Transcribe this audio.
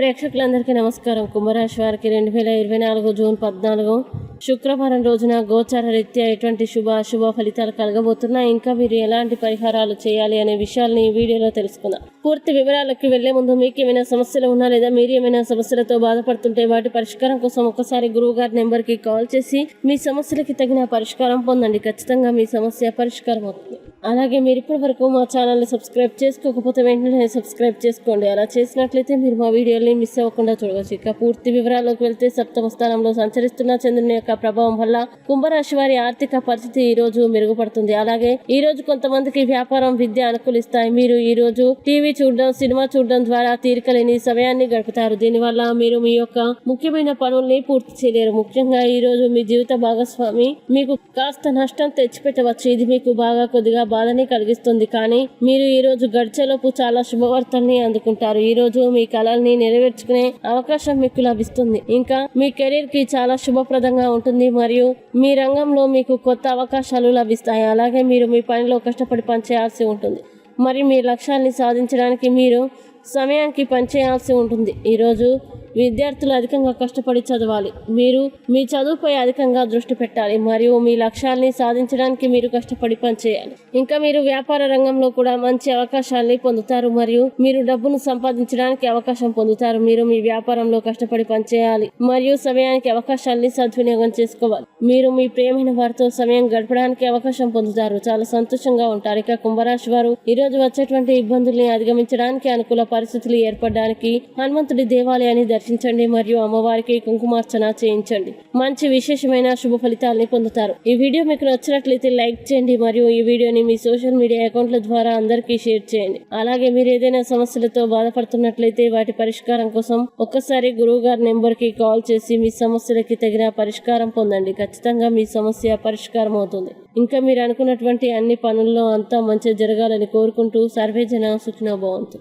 ప్రేక్షకులందరికీ నమస్కారం. కుంభరాశి వారికి రెండు వేల ఇరవై నాలుగు జూన్ పద్నాలుగు శుక్రవారం రోజున గోచార రీత్యా ఎటువంటి శుభ అశుభ ఫలితాలు కలగబోతున్నాయి ఇంకా మీరు ఎలాంటి పరిహారాలు చేయాలి అనే విషయాల్ని ఈ వీడియోలో తెలుసుకుందాం. పూర్తి వివరాలకి వెళ్ళే ముందు మీకు ఏమైనా సమస్యలు ఉన్నా లేదా మీరు ఏమైనా సమస్యలతో బాధపడుతుంటే వాటి పరిష్కారం కోసం ఒకసారి గురువు గారి నెంబర్కి కాల్ చేసి మీ సమస్యలకి తగిన పరిష్కారం పొందండి. ఖచ్చితంగా మీ సమస్య పరిష్కారం అవుతుంది. అలాగే మీరు ఇప్పటి వరకు మా ఛానల్ని సబ్స్క్రైబ్ చేసుకోకపోతే వెంటనే సబ్స్క్రైబ్ చేసుకోండి. అలా చేసినట్లయితే మీరు మా వీడియోని మిస్ అవ్వకుండా చూడవచ్చు. ఇక పూర్తి వివరాల్లోకి వెళ్తే సప్తమ స్థానంలో సంచరిస్తున్న చంద్రుని యొక్క ప్రభావం వల్ల కుంభరాశి వారి ఆర్థిక పరిస్థితి ఈ రోజు మెరుగుపడుతుంది. అలాగే ఈ రోజు కొంతమందికి వ్యాపారం విద్య అనుకూలిస్తాయి. మీరు ఈ రోజు టీవీ చూడడం సినిమా చూడడం ద్వారా తీరికలేని సమయాన్ని గడుపుతారు. దీనివల్ల మీరు మీ యొక్క ముఖ్యమైన పనుల్ని పూర్తి చేయలేరు. ముఖ్యంగా ఈ రోజు మీ జీవిత భాగస్వామి మీకు కాస్త నష్టం తెచ్చిపెట్టవచ్చు. ఇది మీకు బాగా కొద్దిగా బాధని కలిగిస్తుంది. కానీ మీరు ఈ రోజు గడిచేలోపు చాలా శుభవార్తల్ని అందుకుంటారు. ఈ రోజు మీ కళల్ని నెరవేర్చుకునే అవకాశం మీకు లభిస్తుంది. ఇంకా మీ కెరీర్కి చాలా శుభప్రదంగా ఉంటుంది. మరియు మీ రంగంలో మీకు కొత్త అవకాశాలు లభిస్తాయి. అలాగే మీరు మీ పనిలో కష్టపడి పనిచేయాల్సి ఉంటుంది. మరి మీ లక్ష్యాన్ని సాధించడానికి మీరు సమయానికి పనిచేయాల్సి ఉంటుంది. ఈరోజు విద్యార్థులు అధికంగా కష్టపడి చదవాలి. మీరు మీ చదువుపై అధికంగా దృష్టి పెట్టాలి. మరియు మీ లక్ష్యాల్ని సాధించడానికి మీరు కష్టపడి పనిచేయాలి. ఇంకా మీరు వ్యాపార రంగంలో కూడా మంచి అవకాశాల్ని పొందుతారు. మరియు మీరు డబ్బును సంపాదించడానికి అవకాశం పొందుతారు. మీరు మీ వ్యాపారంలో కష్టపడి పనిచేయాలి. మరియు సమయానికి అవకాశాల్ని సద్వినియోగం చేసుకోవాలి. మీరు మీ ప్రేమైన వారితో సమయం గడపడానికి అవకాశం పొందుతారు. చాలా సంతోషంగా ఉంటారు. ఇక కుంభరాశి వారు ఈ రోజు వచ్చేటువంటి ఇబ్బందుల్ని అధిగమించడానికి అనుకూల పరిస్థితులు ఏర్పడడానికి హనుమంతుడి దేవాలయాన్ని దర్శించండి మరియు అమ్మవారికి కుంకుమార్చన చేయించండి. మంచి విశేషమైన శుభ ఫలితాలని పొందుతారు. ఈ వీడియో మీకు నచ్చినట్లయితే లైక్ చేయండి మరియు ఈ వీడియోని మీ సోషల్ మీడియా అకౌంట్ల ద్వారా అందరికీ షేర్ చేయండి. అలాగే మీరు ఏదైనా సమస్యలతో బాధపడుతున్నట్లయితే వాటి పరిష్కారం కోసం ఒక్కసారి గురువు గారి నెంబర్కి కాల్ చేసి మీ సమస్యలకి తగిన పరిష్కారం పొందండి. ఖచ్చితంగా మీ సమస్య పరిష్కారం అవుతుంది. ఇంకా మీరు అనుకున్నటువంటి అన్ని పనుల్లో అంతా మంచి జరగాలని కోరుకుంటూ సర్వేజన సుఖినో భవంతు.